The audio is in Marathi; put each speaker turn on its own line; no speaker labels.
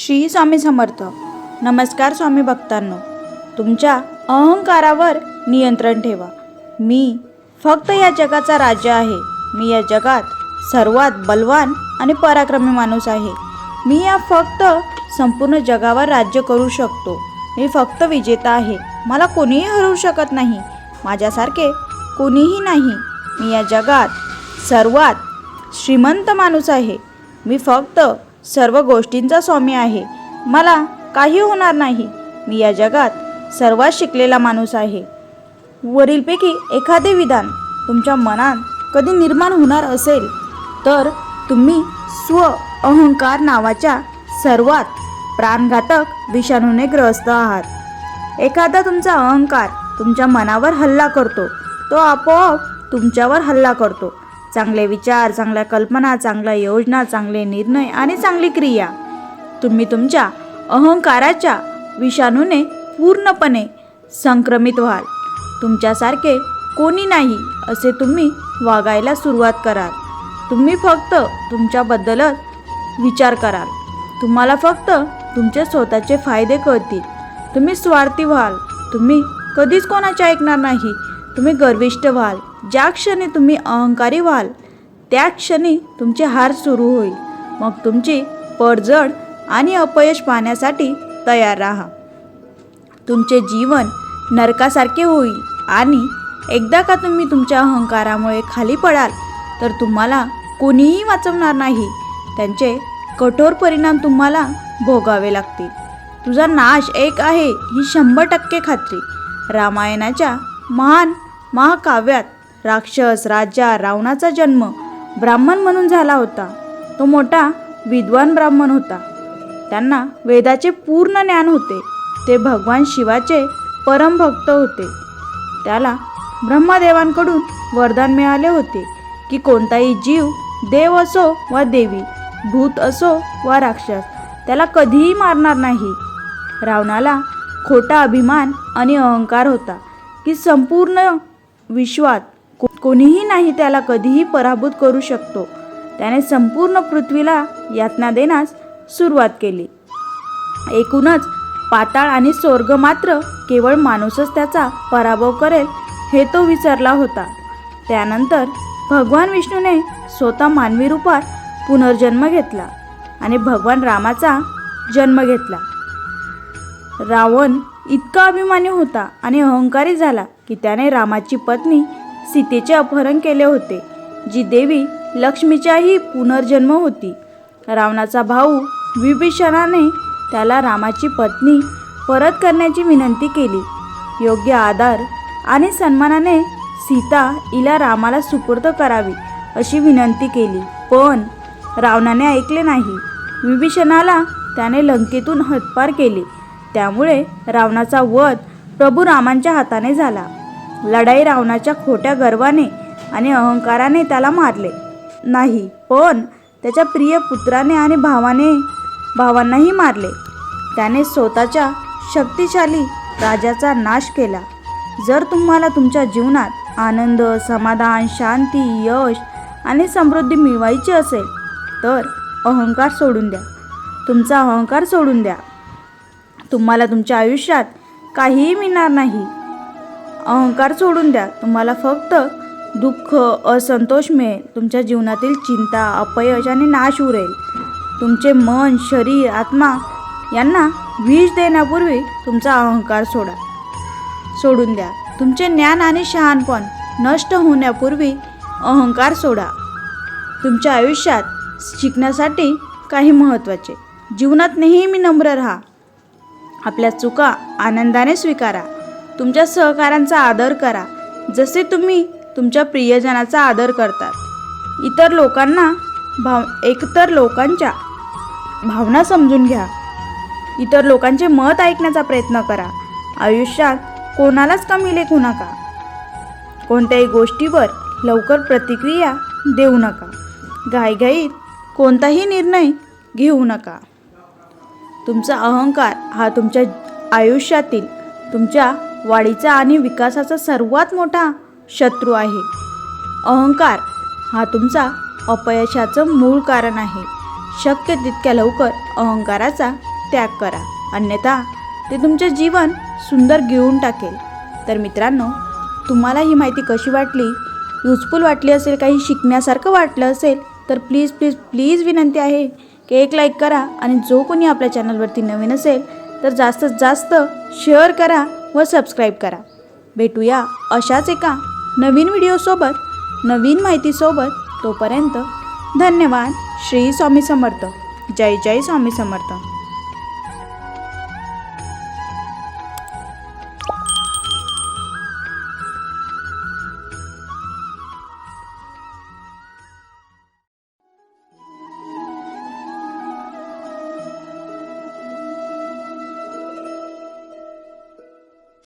श्री स्वामी समर्थ. नमस्कार स्वामी भक्तांनो. तुमच्या अहंकारावर नियंत्रण ठेवा. मी फक्त या जगाचा राज्य आहे. मी या जगात सर्वात बलवान आणि पराक्रमी माणूस आहे. मी या फक्त संपूर्ण जगावर राज्य करू शकतो. मी फक्त विजेता आहे. मला कोणीही हरवू शकत नाही. माझ्यासारखे कोणीही नाही. मी या जगात सर्वात श्रीमंत माणूस आहे. मी फक्त सर्व गोष्टींचा स्वामी आहे. मला काही होणार नाही. मी या जगात सर्वात शिकलेला माणूस आहे. वरीलपैकी एखादे विधान तुमच्या मनात कधी निर्माण होणार असेल तर तुम्ही स्व अहंकार नावाच्या सर्वात प्राणघातक विषाणूने ग्रस्त आहात. एखादा तुमचा अहंकार तुमच्या मनावर हल्ला करतो. तो आपोआप तुमच्यावर हल्ला करतो. चांगले विचार चांगल्या कल्पना चांगल्या योजना चांगले निर्णय आणि चांगली क्रिया. तुम्ही तुमच्या अहंकाराच्या विषाणूने पूर्णपणे संक्रमित व्हाल. तुमच्यासारखे कोणी नाही असे तुम्ही वागायला सुरुवात कराल. तुम्ही फक्त तुमच्याबद्दलच विचार कराल. तुम्हाला फक्त तुमचे स्वतःचे फायदे कळतील. तुम्ही स्वार्थी व्हाल. तुम्ही कधीच कोणाचे ऐकणार नाही. तुम्ही गर्विष्ट व्हाल. ज्या क्षणी तुम्ही अहंकारी व्हाल त्या क्षणी तुमचे हार सुरू होईल. मग तुमची पडझड आणि अपयश पाहण्यासाठी तयार राहा. तुमचे जीवन नरकासारखे होईल आणि एकदा का तुम्ही तुमच्या अहंकारामुळे खाली पडाल तर तुम्हाला कोणीही वाचवणार नाही. त्यांचे कठोर परिणाम तुम्हाला भोगावे लागतील. तुझा नाश एक आहे ही शंभर टक्के खात्री. रामायणाच्या महान महाकाव्यात राक्षस राजा रावणाचा जन्म ब्राह्मण म्हणून झाला होता. तो मोठा विद्वान ब्राह्मण होता. त्यांना वेदाचे पूर्ण ज्ञान होते. ते भगवान शिवाचे परमभक्त होते. त्याला ब्रह्मदेवांकडून वरदान मिळाले होते की कोणताही जीव देव असो वा देवी भूत असो वा राक्षस त्याला कधीही मारणार नाही. रावणाला खोटा अभिमान आणि अहंकार होता की संपूर्ण विश्वात कोणीही नाही त्याला कधीही पराभूत करू शकतो. त्याने संपूर्ण पृथ्वीला यातना देण्यास सुरुवात केली. एकूणच पाताळ आणि स्वर्ग मात्र केवळ माणूसच त्याचा पराभव करेल हे तो विसरला होता. त्यानंतर भगवान विष्णूने स्वतः मानवी रूपात पुनर्जन्म घेतला आणि भगवान रामाचा जन्म घेतला. रावण इतका अभिमानी होता आणि अहंकारी झाला की त्याने रामाची पत्नी सीतेचे अपहरण केले होते जी देवी लक्ष्मीच्याही पुनर्जन्म होती. रावणाचा भाऊ विभीषणाने त्याला रामाची पत्नी परत करण्याची विनंती केली. योग्य आधार आणि सन्मानाने सीता हिला रामाला सुपूर्द करावी अशी विनंती केली. पण रावणाने ऐकले नाही. विभीषणाला त्याने लंकेतून हतपार केले. त्यामुळे रावणाचा वध प्रभू रामांच्या हाताने झाला. लढाई रावणाच्या खोट्या गर्वाने आणि अहंकाराने त्याला मारले. नाही पण त्याच्या प्रिय पुत्राने आणि भावाने भावांनाही मारले. त्याने स्वतःच्या शक्तिशाली राजाचा नाश केला. जर तुम्हाला तुमच्या जीवनात आनंद समाधान शांती यश आणि समृद्धी मिळवायची असेल तर अहंकार सोडून द्या. तुमचा अहंकार सोडून द्या. तुम्हाला तुमच्या आयुष्यात काहीही मिळणार नाही. अहंकार सोडून द्या. तुम्हाला फक्त दुःख असंतोष मिळेल. तुमच्या जीवनातील चिंता अपयश आणि नाश उरेल. तुमचे मन शरीर आत्मा यांना विष देण्यापूर्वी तुमचा अहंकार सोडा. सोडून द्या. तुमचे ज्ञान आणि शहाणपण नष्ट होण्यापूर्वी अहंकार सोडा. तुमच्या आयुष्यात शिकण्यासाठी काही महत्त्वाचे. जीवनात नेहमी नम्र राहा. आपल्या चुका आनंदाने स्वीकारा. तुमच्या सहकाऱ्यांचा आदर करा. जसे तुम्ही तुमच्या प्रियजनाचा आदर करतात. इतर लोकांना भाव एकतर लोकांच्या भावना समजून घ्या. इतर लोकांचे मत ऐकण्याचा प्रयत्न करा. आयुष्यात कोणालाच कमी लेखू नका. कोणत्याही गोष्टीवर लवकर प्रतिक्रिया देऊ नका. घाईघाईत कोणताही निर्णय घेऊ नका. तुमचा अहंकार हा तुमच्या आयुष्यातील तुमच्या वाढीचा आणि विकासाचा सर्वात मोठा शत्रू आहे. अहंकार हा तुमचा अपयशाचं मूळ कारण आहे. शक्य तितक्या लवकर अहंकाराचा त्याग करा. अन्यथा ते तुमचे जीवन सुंदर घेऊन टाकेल. तर मित्रांनो तुम्हाला ही माहिती कशी वाटली? युजफुल वाटली असेल काही शिकण्यासारखं वाटलं असेल तर प्लीज प्लीज प्लीज विनंती आहे की एक लाईक करा. आणि जो कोणी आपल्या चॅनलवरती नवीन असेल तर जास्तीत जास्त शेअर करा. व सबस्क्राईब करा. भेटूया अशाच एका नवीन व्हिडिओसोबत नवीन माहितीसोबत तोपर्यंत धन्यवाद. श्री स्वामी समर्थ. जय जय स्वामी समर्थ.